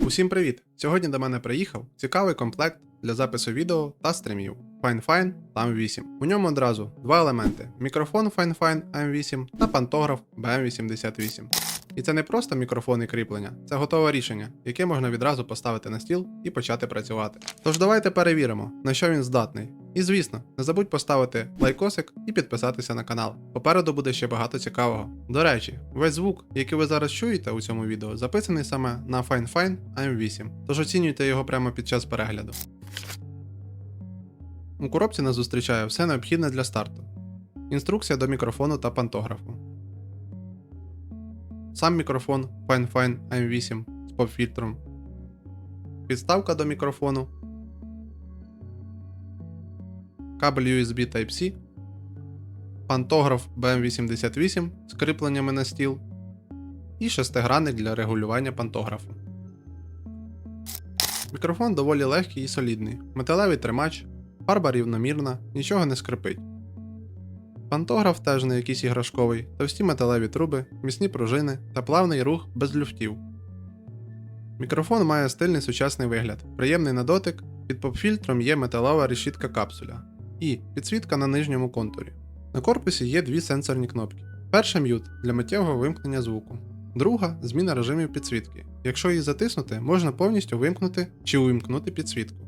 Усім привіт! Сьогодні до мене приїхав цікавий комплект для запису відео та стрімів FineFine AM8. У ньому одразу два елементи: мікрофон FineFine AM8 та пантограф BM88. І це не просто мікрофон і кріплення, це готове рішення, яке можна відразу поставити на стіл і почати працювати. Тож давайте перевіримо, на що він здатний. І звісно, не забудь поставити лайкосик і підписатися на канал. Попереду буде ще багато цікавого. До речі, весь звук, який ви зараз чуєте у цьому відео, записаний саме на FineFine AM8, тож оцінюйте його прямо під час перегляду. У коробці нас зустрічає все необхідне для старту: інструкція до мікрофону та пантографу. Сам мікрофон FineFine AM8 з поп-фільтром. Підставка до мікрофону. Кабель USB Type-C. Пантограф BM88 з кріпленнями на стіл. І шестигранник для регулювання пантографу. Мікрофон доволі легкий і солідний. Металевий тримач, фарба рівномірна, нічого не скрипить. Пантограф теж не якийсь іграшковий, товсті металеві труби, міцні пружини та плавний рух без люфтів. Мікрофон має стильний сучасний вигляд, приємний на дотик, під поп-фільтром є металова решітка капсуля і підсвітка на нижньому контурі. На корпусі є дві сенсорні кнопки. Перша м'ют для миттєвого вимкнення звуку, друга зміна режимів підсвітки. Якщо її затиснути, можна повністю вимкнути чи увімкнути підсвітку.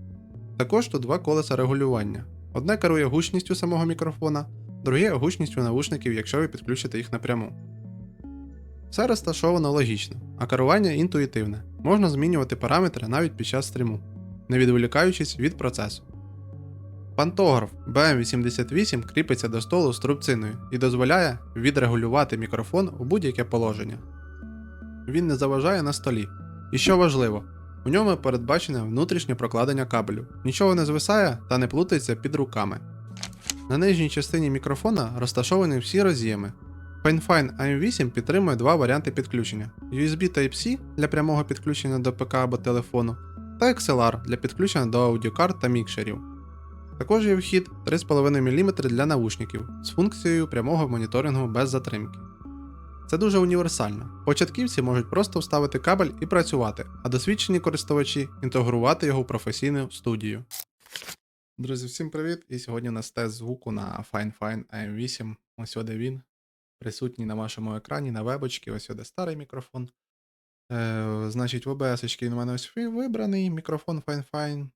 Також тут два колеса регулювання. Одне керує гучністю самого мікрофона, друге гучністю навушників, якщо ви підключите їх напряму. Все розташовано логічно, а керування інтуїтивне. Можна змінювати параметри навіть під час стріму, не відволікаючись від процесу. Пантограф BM88 кріпиться до столу з трубциною і дозволяє відрегулювати мікрофон у будь-яке положення. Він не заважає на столі. І що важливо, у ньому передбачене внутрішнє прокладення кабелю. Нічого не звисає та не плутається під руками. На нижній частині мікрофона розташовані всі роз'єми. FineFine AM8 підтримує два варіанти підключення: USB Type-C для прямого підключення до ПК або телефону, та XLR для підключення до аудіокарт та мікшерів. Також є вхід 3,5 мм для навушників з функцією прямого моніторингу без затримки. Це дуже універсально. Початківці можуть просто вставити кабель і працювати, а досвідчені користувачі інтегрувати його в професійну студію. Друзі, всім привіт! І сьогодні у нас тест звуку на FineFine AM8. Ось сюди він. Присутній на вашому екрані, на вебочці, ось сюди старий мікрофон. Е, значить, в OBS він у мене ось вибраний, мікрофон FineFine.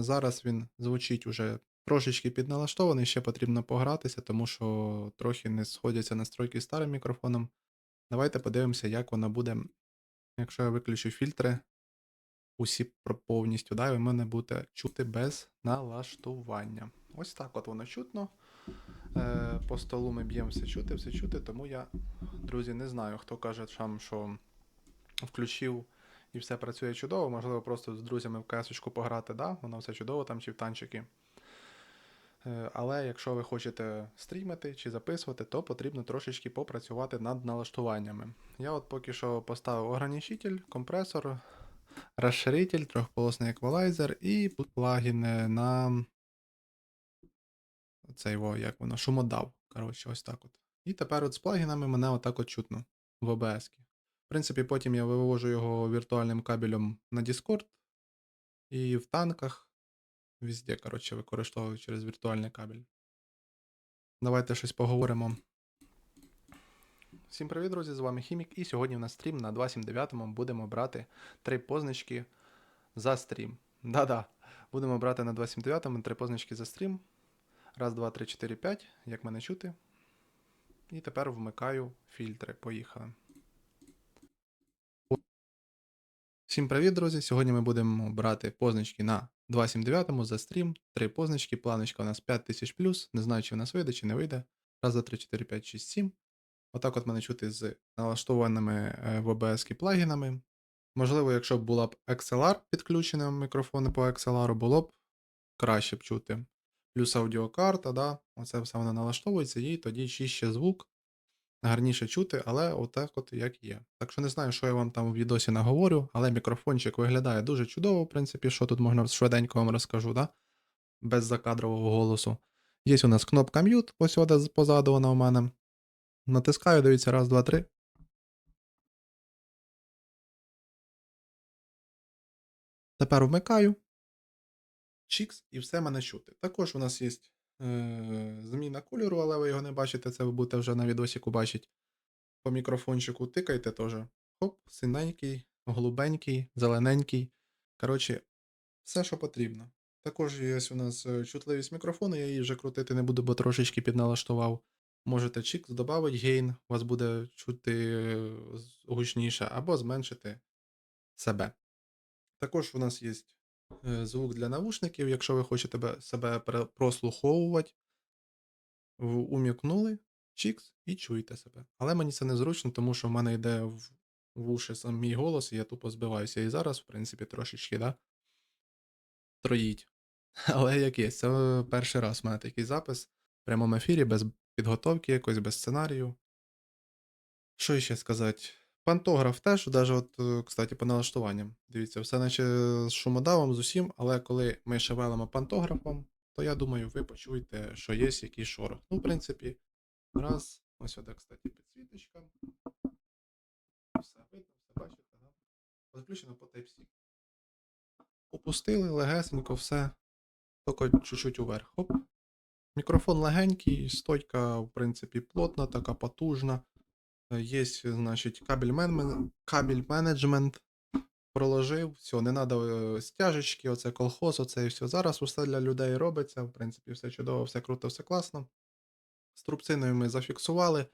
Зараз він звучить уже трошечки підналаштований, ще потрібно погратися, тому що трохи не сходяться настройки старим мікрофоном. Давайте подивимося, як воно буде, якщо я виключу фільтри усі повністю, да, ви мене будете чути без налаштування. Ось так от воно чутно. Е, по столу ми б'ємо все чути, все чути, тому я, друзі, не знаю, хто каже що включив і все працює чудово. Можливо, просто з друзями в кесочку пограти, да, воно все чудово там чи в танчики. Е, Але якщо ви хочете стрімити чи записувати, то потрібно трошечки попрацювати над налаштуваннями. Я от поки що поставив ограничитель, компресор, розширитель, трьохполосний еквалайзер і плагін на цей як воно, шумодав. Коротше, ось так от. І тепер от з плагінами мене отак от чутно в OBS. В принципі, потім я вивожу його віртуальним кабелем на Discord і в танках. Везде, коротше, використовую через віртуальний кабель. Давайте щось поговоримо. Всім привіт, друзі! З вами Хімік, і сьогодні в нас стрім на 279 будемо брати три позначки за стрім. Да-да, будемо брати на 279 три позначки за стрім. Раз, два, три, чотири, п'ять, як мене чути. І тепер вмикаю фільтри. Поїхали. Всім привіт, друзі! Сьогодні ми будемо брати позначки на 279 за стрім. Три позначки, планочка у нас 5000 плюс. Не знаю, чи в нас вийде, чи не вийде. Раз, два, три, 4, 5, 6, 7. Отак от мене чути з налаштованими е, в OBS плагінами. Можливо, якщо б була б XLR підключена мікрофони по XLR, було б краще б чути. Плюс аудіокарта, да, оце все воно налаштовується, і тоді чище звук, гарніше чути, але отак от як є. Так що не знаю, що я вам там в відосі наговорю, але мікрофончик виглядає дуже чудово, в принципі, що тут можна швиденько вам розкажу, да? без закадрового голосу. Є у нас кнопка mute, ось сюди позаду вона у мене. Натискаю, дивіться, раз, два, три. Тепер вмикаю. Чікс, і все мене чути. Також у нас є зміна кольору, але ви його не бачите, це ви будете вже на відосіку бачити. По мікрофончику тикайте теж. Хоп, синенький, голубенький, зелененький. Коротше, все, що потрібно. Також є у нас е, чутливість мікрофону, я її вже крутити не буду, бо трошечки підналаштував. Можете чікс додати гейн, у вас буде чути е, гучніше, або зменшити себе. Також у нас є е, звук для навушників, якщо ви хочете бе- себе прослуховувати, умікнули, чікс і чуєте себе. Але мені це незручно, тому що в мене йде в, в уші сам мій голос, і я тупо збиваюся. І зараз, в принципі, трошечки, да? Троїть. Але як є, це е, перший раз в мене такий запис в прямому ефірі, без підготовки якось, без сценарію. Що ще сказати? Пантограф теж, навіть от, е, кстати, по налаштуванням. Дивіться, все наче з шумодавом, з усім, але коли ми шевелимо пантографом, то я думаю, ви почуєте, що є якийсь шорох. Ну, в принципі, раз, ось сюди, кстати, підсвіточка. Все видно, все бачите, да? Підключено по Type-C. Опустили легесенько все. Тільки чуть-чуть уверх. Хоп. Мікрофон легенький, стойка, в принципі, плотна, така потужна. Е, Є, значить, кабель, мен... кабель менеджмент. Проложив, все, не треба стяжечки, оце колхоз, оце і все. Зараз усе для людей робиться. В принципі, все чудово, все круто, все класно. З трубциною ми зафіксували.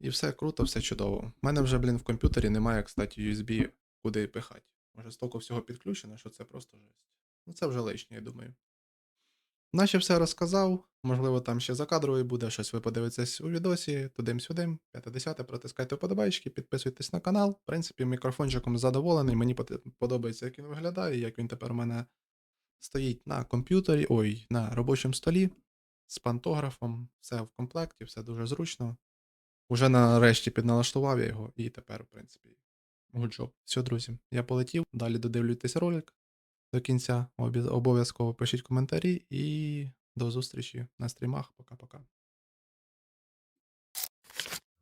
І все круто, все чудово. У мене вже, блін, в комп'ютері немає, кстати, USB, куди пихати. Може, стільки всього підключено, що це просто жесть. Ну, це вже лишнє, я думаю. Наче все розказав. Можливо, там ще закадровий буде, щось ви подивитесь у відосі, тудим-сюдим, 50 протискайте вподобайки, підписуйтесь на канал. В принципі, мікрофончиком задоволений. Мені подобається, як він виглядає, як він тепер у мене стоїть на комп'ютері, ой, на робочому столі з пантографом. Все в комплекті, все дуже зручно. Уже нарешті підналаштував я його, і тепер, в принципі, job. Все, друзі, я полетів. Далі додивлюйтесь ролик до кінця. Обов'язково пишіть коментарі і до зустрічі на стрімах. Пока-пока.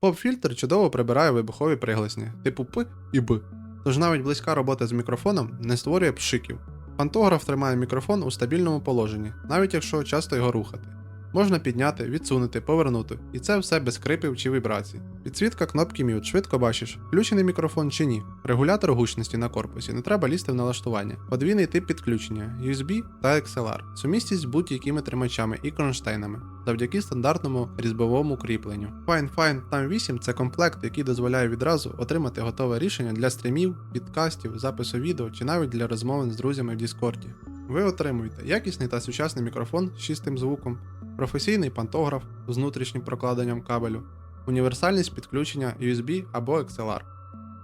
Поп-фільтр чудово прибирає вибухові пригласні, типу П і Б. Тож навіть близька робота з мікрофоном не створює пшиків. Пантограф тримає мікрофон у стабільному положенні, навіть якщо часто його рухати. Можна підняти, відсунути, повернути, і це все без скрипів чи вібрацій. Підсвітка кнопки Mute швидко бачиш, включений мікрофон чи ні. Регулятор гучності на корпусі, не треба лізти в налаштування. Подвійний тип підключення USB та XLR, сумісність з будь-якими тримачами і кронштейнами, завдяки стандартному різьбовому кріпленню. Fine Fine Tam 8 це комплект, який дозволяє відразу отримати готове рішення для стрімів, підкастів, запису відео чи навіть для розмовин з друзями в Діскорді. Ви отримуєте якісний та сучасний мікрофон з чистим звуком, професійний пантограф з внутрішнім прокладенням кабелю, універсальність підключення USB або XLR.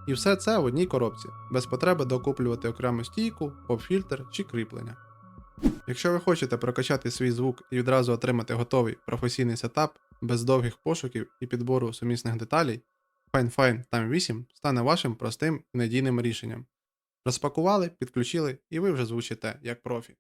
І все це в одній коробці, без потреби докуплювати окрему стійку, поп-фільтр чи кріплення. Якщо ви хочете прокачати свій звук і відразу отримати готовий професійний сетап без довгих пошуків і підбору сумісних деталей, FineFine Tam 8 стане вашим простим і надійним рішенням. Розпакували, підключили, і ви вже звучите як профі.